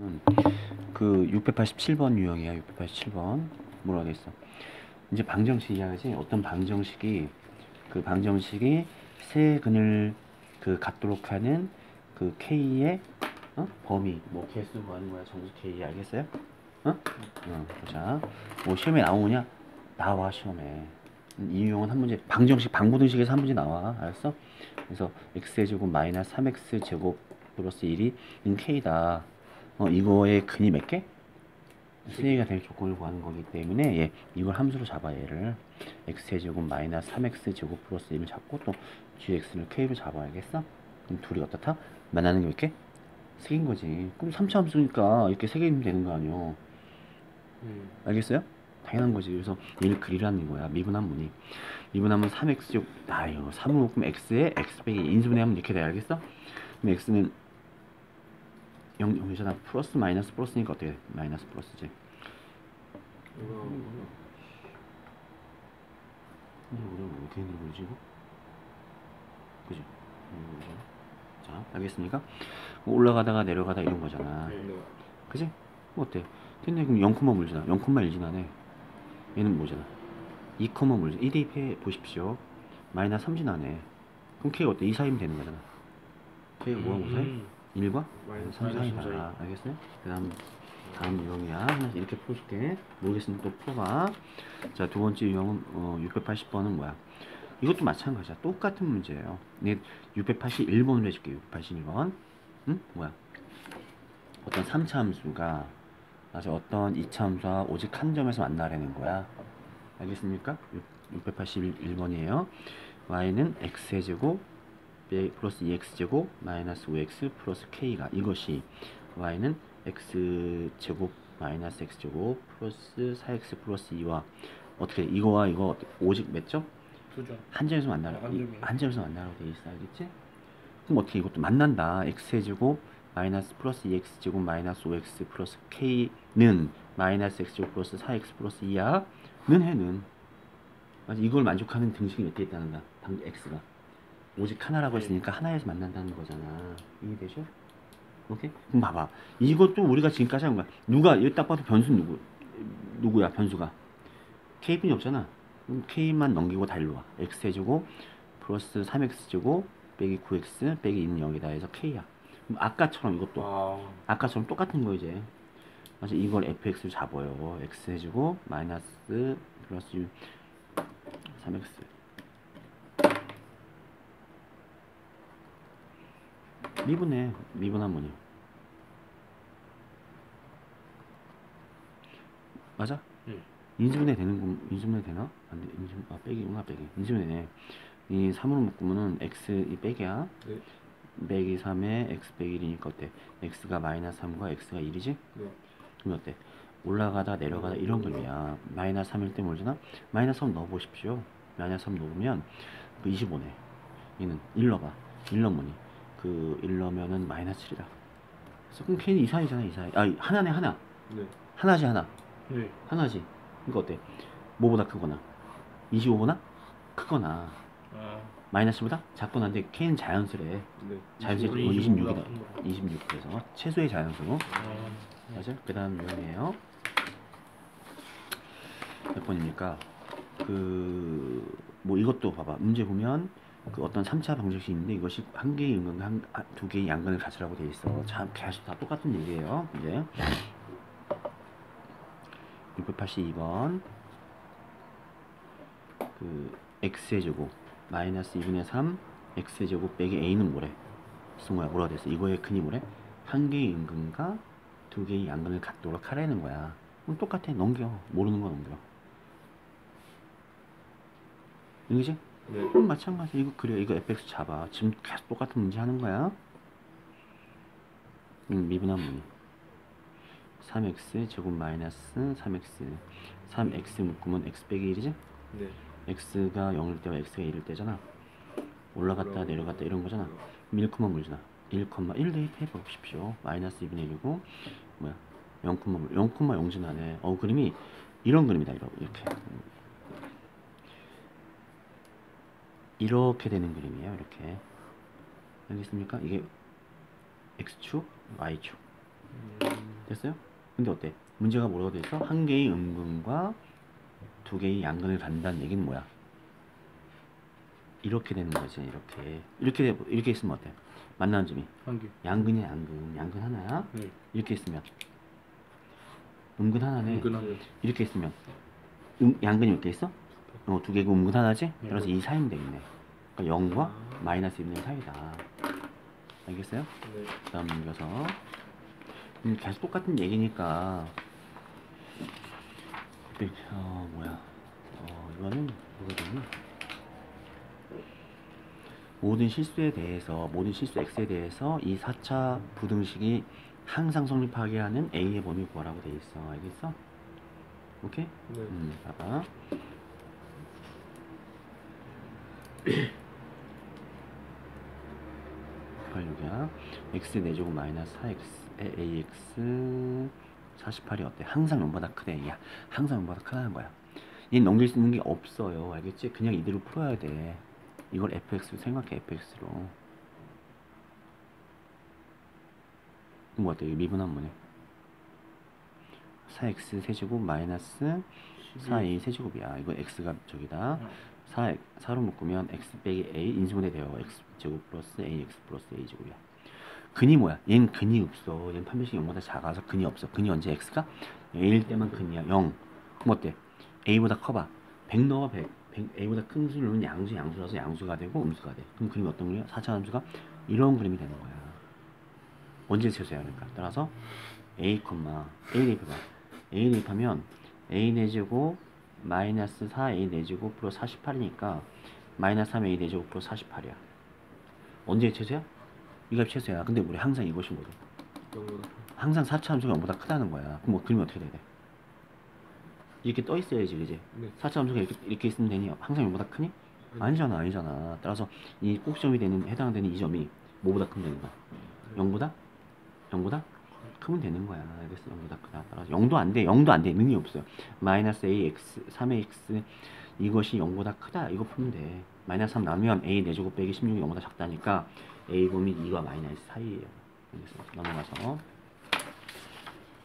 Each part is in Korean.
음, 그 687번 유형이야 687번. 뭐라고 돼 있어? 이제 방정식 이야 그지? 어떤 방정식이 그 방정식이 세 근을 그 갖도록 하는 그 k의 어? 범위. 뭐 개수 뭐 하는 거야? 정수 k 알겠어요? 어? 어 보자. 뭐 시험에 나오냐? 나와 시험에. 이 유형은 한 문제 방정식 방부등식에서 한 문제 나와. 알았어? 그래서 x의 제곱 마이너스 3x 제곱 플러스 1이 인 k다 어, 이거의 근이 몇 개? 세 개가 될 조건을 구하는 거기 때문에 예, 이걸 함수로 잡아 얘를 x의 제곱 마이너스 3x 제곱 플러스 1을 잡고 또 gx를 k로 잡아야겠어? 그럼 둘이 어떻다? 만나는 게 몇 개? 세 개인 거지 그럼 3차 함수니까 이렇게 세 개면 되는 거 아니야 음. 알겠어요? 당연한 거지 그래서 얘를 그리라는 거야 미분함문이 미분하면 3x 제곱 아유 3을 묶으면 x에 x 빼기 인수분해하면 이렇게 돼 알겠어? 그럼 x는 0, 0이잖아 플러스 마이너스 플러스니까 어떻게 돼? 마이너스 플러스지 이거 이거 우리가 어떻게 되는 거지 이거? 그지? 음, 그죠? 자 알겠습니까? 뭐 올라가다가 내려가다 이런 거잖아 네. 그지? 뭐 어때? 근데 그럼 0, 물잖아 0, 1 지나네 얘는 뭐잖아 2, 물잖아 2 대입해 보십시오 마이너스 3 지나네 그럼 K가 어때? 2, 4이면 되는 거잖아 K가 뭐하고 사이? 음. 1과 마이너스 3삼 사이다 알겠어요? 그 다음 다음 유형이야. 이렇게 풀어줄게. 모르겠으면 또 풀어봐. 자 두 번째 유형은 어, 680번은 뭐야? 이것도 마찬가지야. 똑같은 문제예요. 근데 681번으로 해줄게 681번. 응? 뭐야? 어떤 3차 함수가 아주 어떤 2차 함수와 오직 한 점에서 만나라는 거야. 알겠습니까? 681번이에요. y는 x의 제곱 빼- 플러스 2x 제곱 마이너스 5x 플러스 k가 이것이 y는 x 제곱 마이너스 x 제곱 플러스 4x 플러스 2와 어떻게 돼? 이거와 이거 오직? 그죠. 한 점에서 만나라 아, 한 이- 점이요. 한 점에서 만나라고 돼 있어 알겠지? 그럼 어떻게 이것도 만난다 x의 제곱 마이너스 플러스 2x 제곱 마이너스 5x 플러스 k는 마이너스 x 제곱 플러스 4x 플러스 2야 는 해는 맞아 이걸 만족하는 등식이 몇 개 있다는가 방 x가 오직 하나라고 네. 했으니까 하나에서 만난다는 거잖아. 이해되죠? 오케이? 그럼 봐봐. 이것도 우리가 지금까지 한 거야. 누가 이거 딱 봐도 변수 누구 누구야 변수가? K분이 없잖아. 그럼 k만 넘기고 다 일로 와. X 해주고 플러스 3x 제곱 빼기 9x 빼기 2는 0이다 해서 k야. 그럼 아까처럼 이것도. 와. 아까처럼 똑같은 거 이제. 맞아? 이걸 fx를 잡아요. X 해주고 마이너스 플러스 3x 미분해 미분한 뭐니 맞아? 응. 인수분해 되는 거 인수분해 되나? 안돼 인수 아 빼기구나 빼기 인수분해 이 3으로 묶으면은 x 이 빼기야 네. 빼기 3에 x 빼기 1이니까 어때? x가 마이너스 3과 x가 1이지? 네. 그럼 어때? 올라가다 내려가다 이런 그림이야. 마이너스 3일 때 뭐잖아? 마이너스 3 넣어보십시오. 마이너스 3 넣으면 그 25네. 얘는 1 넣어봐. 1 넣으니 그 1 넣으면은 마이너스 7이다. 그래서 그럼 걔는 이사이잖아 이사이. 아 하나네 하나. 네. 하나지 하나. 네. 하나지. 그러니까 어때? 뭐보다 크거나 25보다 크거나 아. 마이너스보다 작거나 한데 K는 자연수래. 네. 자연수의 이십오, 26이다. 이십오보다 큰 거. 26 그래서 최소의 자연수. 아. 맞아? 그 다음 유형이에요. 몇 번입니까? 그, 뭐 이것도 봐봐. 문제 보면 그 어떤 3차 방정식이 있는데 이것이 한 개의 음근, 한, 아, 두 개의 양근을 가지라고 돼 있어. 참, 계속 다 똑같은 얘기예요. 이제. 682번. 그, x의 제곱, 마이너스 2분의 3, x의 제곱 빼기 a는 뭐래? 승우야, 뭐라 됐어? 이거의 근이 뭐래? 한 개의 음근과 두 개의 양근을 갖도록 하라는 거야. 그럼 똑같아. 넘겨. 모르는 거 넘겨. 이거지? 네. 그럼 마찬가지. 이거 그래. 이거 fx 잡아. 지금 계속 똑같은 문제 하는 거야. 음, 미분한 문이. 3x 제곱 마이너스 3x 3x 묶으면 x 빼기 1이지? 네. x가 0일 때와 x가 1일 때잖아. 올라갔다 내려갔다 이런 거잖아. 1, 물잖아. 1, 1 대입해 보십시오. 마이너스 2분의 1이고 뭐야? 0, 0, 0 지나네. 어 그림이 이런 그림이다. 이렇게 이렇게 이렇게 되는 그림이에요. 이렇게 알겠습니까? 이게 x축, y축. 음. 됐어요? 근데 어때? 문제가 뭐라고 돼 있어? 한 개의 음근과 두 개의 양근을 갖는다는 얘기는 뭐야? 이렇게 되는 거지 이렇게 이렇게 돼- 이렇게 있으면 어때? 만나는 점이. 양근이야 양근 양근 하나야 네. 이렇게 있으면 음근 하나네 하나. 이렇게 있으면 음, 양근이 몇개 있어? 어, 두 개고 음근 하나지? 네. 따라서 이 사이면 되겠네 그러니까 0과 아. 마이너스 1의 사이다 알겠어요? 네. 그 다음 넘겨서 음, 계속 똑같은 얘기니까 네, 어 뭐야 어 이거는 되니 모든 실수에 대해서 모든 실수 x에 대해서 이 4차 부등식이 항상 성립하게 하는 a의 범위 구하라고 돼 있어 알겠어? 오케이? 네. 음 봐봐 팔육이야. X 4제곱 마이너스 4x ax 48이 어때? 항상 0보다 크대 야. 항상 0보다 크다는 거야. 얘 넘길 수 있는 게 없어요. 알겠지? 그냥 이대로 풀어야 돼. 이걸 fx로 생각해 fx로. 뭐 어때? 미분하면 뭐냐 4x 세제곱 마이너스 4a 세제곱이야. 이거 x가 저기다 4, 4로 묶으면 x 빼기 a 인수분해 돼요. x 제곱 플러스 ax 플러스 a 제곱이야. 근이 뭐야? 얘는 근이 없어. 얘는 판별식이 0보다 작아서 근이 없어. 근이 언제 x가? 1일 때만 근이야. 0. 그럼 어때? a보다 커봐. 100 넣어 100. 100 a보다 큰 수는 양수 양수라서 양수가 되고 음수가 돼. 그럼 그림이 어떤 그림이야? 4차 함수가 이런 그림이 되는 거야. 언제 최소야 그러니까. 따라서 a, a 대입해봐. a 대입하면 a 내제곱 마이너스 4a 내제곱 플러스 48이니까 마이너스 3a 내제곱 플러스 48이야. 언제 최소야? 이가 최소야. 근데 우리 항상 이것이 뭐죠? 항상 4차 함수가 0보다 크다는 거야. 그럼 뭐 그림이 어떻게 돼야 돼? 이렇게 떠 있어야지, 그지? 네. 4차 함수가 이렇게, 이렇게 있으면 되니 항상 0보다 크니? 아니잖아, 아니잖아. 따라서 이 꼭지점이 되는 해당되는 이 점이 뭐보다 크면 되는 거야? 0보다? 0보다? 크면 되는 거야. 알겠어? 0보다 크다. 따라서 0도 안 돼. 0도 안 돼. 능이 없어요. 마이너스 ax, 3ax 이것이 0보다 크다. 이거 풀면 돼. 마이너스 3 나누면 a 4제곱 빼기 16이 0보다 작다니까 a 범위 2와 마이너스 사이에요. 알겠어? 넘어가서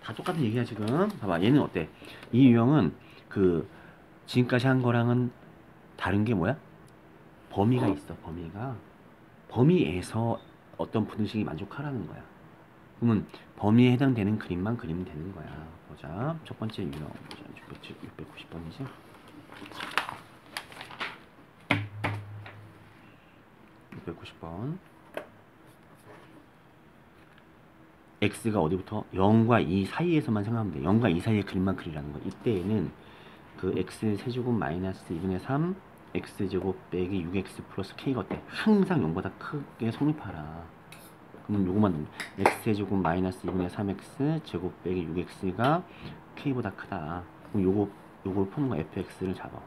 다 똑같은 얘기야 지금. 봐봐. 얘는 어때? 이 유형은 그 지금까지 한 거랑은 다른 게 뭐야? 범위가 있어. 범위가 범위에서 어떤 부등식이 만족하라는 거야. 그러면 범위에 해당되는 그림만 그리면 되는 거야. 보자. 첫 번째 유형 보자. 690번이지. (690번) x가 어디부터 0과 2 사이에서만 생각하면 돼. 0과 2 사이의 그림만 그리라는 거. 이때에는 그 x 세제곱 마이너스 2분의 3 x 제곱 빼기 6x 플러스 k가 어때? 항상 0보다 크게 성립하라. 그럼 요거만 넣으면 x 세제곱 마이너스 2분의 3x 제곱 빼기 6x가 k보다 크다. 그럼 요거 요걸 푸는 거 fx를 잡아.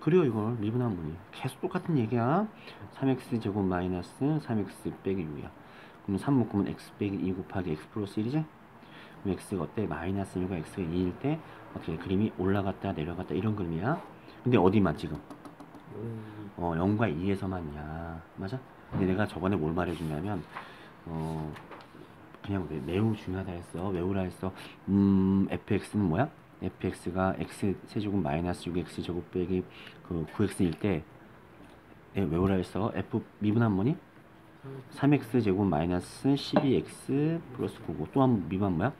그래요 이걸. 미분한 분이. 계속 똑같은 얘기야. 3x 제곱 마이너스 3x 빼기 6이야. 그럼 3 묶으면 x 빼기 2 곱하기 x 플러스 1이지? 그럼 x가 어때? 마이너스 1과 x가 2일 때 어떻게 그림이 올라갔다 내려갔다 이런 그림이야. 근데 어디만 지금 음, 어 0과 2에서만이야. 맞아? 근데 내가 저번에 뭘 말해줬냐면 어 그냥 왜 매우 중요하다 했어. 외우라 했어. 음 fx는 뭐야? fx가 x 세제곱 마이너스 6x 제곱 빼기 그 9x일 때 예, 외우라 했어. f 미분한 뭐니? 3x 제곱 마이너스 12x 플러스 9고 또 한 미분 뭐야?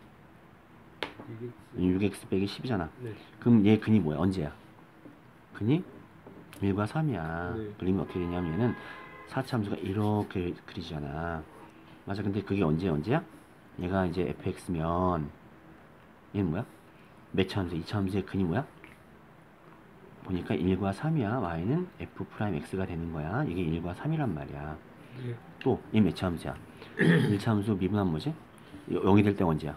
이게 6x 빼기 10이잖아. 네. 그럼 얘 근이 뭐야? 언제야? 근이 1과 3이야. 네. 그림이 어떻게 되냐면 얘는 4차 함수가 이렇게 그리잖아. 맞아. 근데 그게 언제 언제야? 얘가 이제 fx면 얘는 뭐야? 몇 차 함수? 2차 함수의 근이 뭐야? 보니까 1과 3이야. y는 f 프라임 x가 되는 거야. 이게 1과 3이란 말이야. 네. 또, 얘몇차 함수야? 1차 함수 미분하면 뭐지? 0이 될 때 언제야?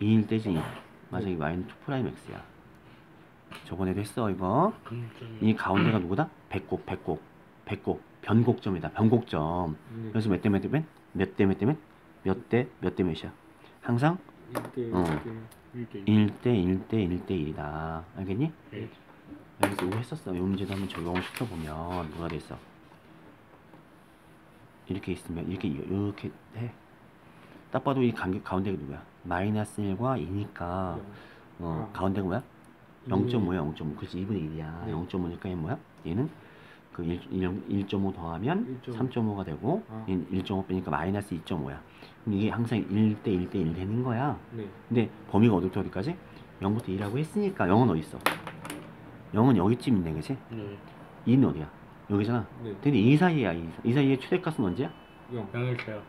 2일 때지. 맞아, 이 y는 2 프라임 x야. 저번에도 했어, 이거. 음, 이 가운데가 누구다? 배꼽, 배꼽, 배꼽. 변곡점이다, 변곡점. 네. 그래서 몇 대 몇대 몇? 몇대 몇대 몇? 몇대 몇 대 몇이야? 항상 1대 어. 1대 1대 1대 1대 1대 1이다. 알겠니? 네. 그래서 이거 했었어. 이 문제도 한번 적용을 시켜보면 뭐가 돼 있어? 이렇게 있으면 이렇게 이렇게 해. 딱 봐도 이 간격 가운데가 누구야? 마이너스 1과 2니까 어, 아. 가운데가 뭐야? 이. 0.5야 0.5 그렇지 2분의 1이야 네. 0.5니까 얘 뭐야? 얘는 그 1, 1.5 더하면 1.5. 3.5가 되고 아. 얘는 1.5 빼니까 마이너스 2.5야 그럼 이게 항상 1대 1대 1 되는 거야 네. 근데 범위가 어디부터 어디까지? 0부터 2라고 했으니까 0은 어디 있어? 0은 여기쯤 있네 그치? 네. 2는 어디야? 여기잖아 네. 근데 이 사이야 이, 이 사이의 최대값은 언제야? 0. 0을 쳐요.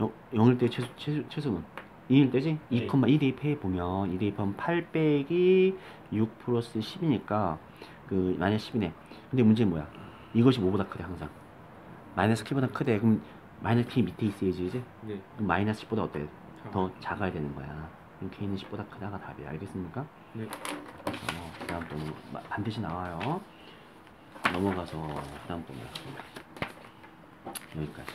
0, 0일 때 최소, 최소, 최소는 2일 때지? 2, 네. 2 대입해 보면 2 대입하면 8 빼기 6 플러스 10이니까 그 마이너스 10이네 근데 문제는 뭐야? 이것이 뭐보다 크대 항상 마이너스 K보다 크대 그럼 마이너스 K 밑에 있어야지 이제 네. 그럼 마이너스 10보다 어때? 자. 더 작아야 되는 거야 그럼 K는 10보다 크다가 답이야 알겠습니까? 네. 어, 그 다음 또 마- 반드시 나와요 넘어가서 그 다음 또 뭐야 여기까지